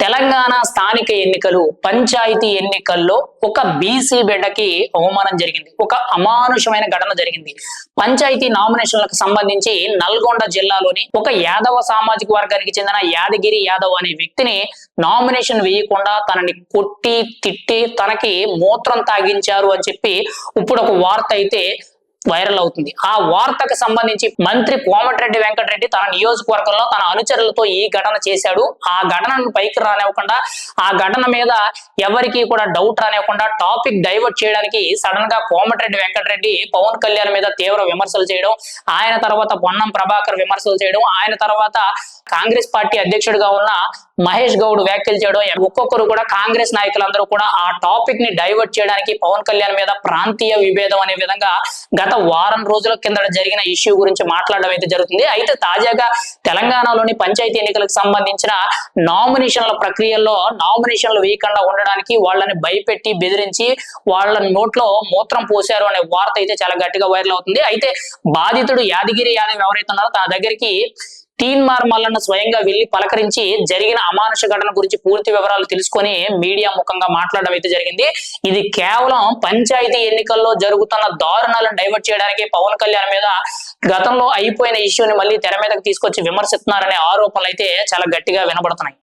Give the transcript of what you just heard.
తెలంగాణ స్థానిక ఎన్నికలు పంచాయతీ ఎన్నికల్లో ఒక బీసీ బిడ్డకి అవమానం జరిగింది. ఒక అమానుషమైన ఘటన జరిగింది. పంచాయతీ నామినేషన్లకు సంబంధించి నల్గొండ జిల్లాలోని ఒక యాదవ సామాజిక వర్గానికి చెందిన యాదగిరి యాదవ్ అనే వ్యక్తిని నామినేషన్ వేయకుండా తనని కొట్టి తిట్టి తనకి మూత్రం తాగించారు అని చెప్పి ఇప్పుడు ఒక వార్త అయితే వైరల్ అవుతుంది. ఆ వార్తకు సంబంధించి మంత్రి కోమటిరెడ్డి వెంకటరెడ్డి తన నియోజకవర్గంలో తన అనుచరులతో ఈ ఘటన చేశాడు. ఆ ఘటనను పైకి రానివ్వకుండా ఆ ఘటన మీద ఎవరికి కూడా డౌట్ రానివ్వకుండా టాపిక్ డైవర్ట్ చేయడానికి సడన్గా కోమటిరెడ్డి వెంకటరెడ్డి పవన్ కళ్యాణ్ మీద తీవ్ర విమర్శలు చేయడం ఆయన తర్వాత పొన్నం ప్రభాకర్ విమర్శలు చేయడం ఆయన తర్వాత కాంగ్రెస్ పార్టీ అధ్యక్షుడిగా ఉన్న మహేష్ గౌడ్ వ్యాఖ్యలు చేయడం ఒక్కొక్కరు కూడా కాంగ్రెస్ నాయకులందరూ కూడా ఆ టాపిక్ని డైవర్ట్ చేయడానికి పవన్ కళ్యాణ్ మీద ప్రాంతీయ విభేదం అనే విధంగా గత వారం రోజుల కింద జరిగిన ఇష్యూ గురించి మాట్లాడడం అయితే జరుగుతుంది. అయితే తాజాగా తెలంగాణలోని పంచాయతీ ఎన్నికలకు సంబంధించిన నామినేషన్ల ప్రక్రియల్లో నామినేషన్లు వేయకుండా ఉండడానికి వాళ్ళని భయపెట్టి బెదిరించి వాళ్ళ నోట్లో మూత్రం పోశారు అనే వార్త అయితే చాలా గట్టిగా వైరల్ అవుతుంది. అయితే బాధితుడు యాదగిరి యాదవ్ ఎవరైతే ఉన్నారో తన దగ్గరికి తీన్మార్ మల్లన్న స్వయంగా వెళ్ళి పలకరించి జరిగిన అమానుష ఘటన గురించి పూర్తి వివరాలు తెలుసుకొని మీడియా ముఖంగా మాట్లాడడం అయితే జరిగింది. ఇది కేవలం పంచాయతీ ఎన్నికల్లో జరుగుతున్న దారుణాలను డైవర్ట్ చేయడానికి పవన్ కళ్యాణ్ మీద గతంలో అయిపోయిన ఇష్యూని మళ్ళీ తెర మీదకి తీసుకొచ్చి విమర్శిస్తున్నారనే ఆరోపణలు అయితే చాలా గట్టిగా వినబడుతున్నాయి.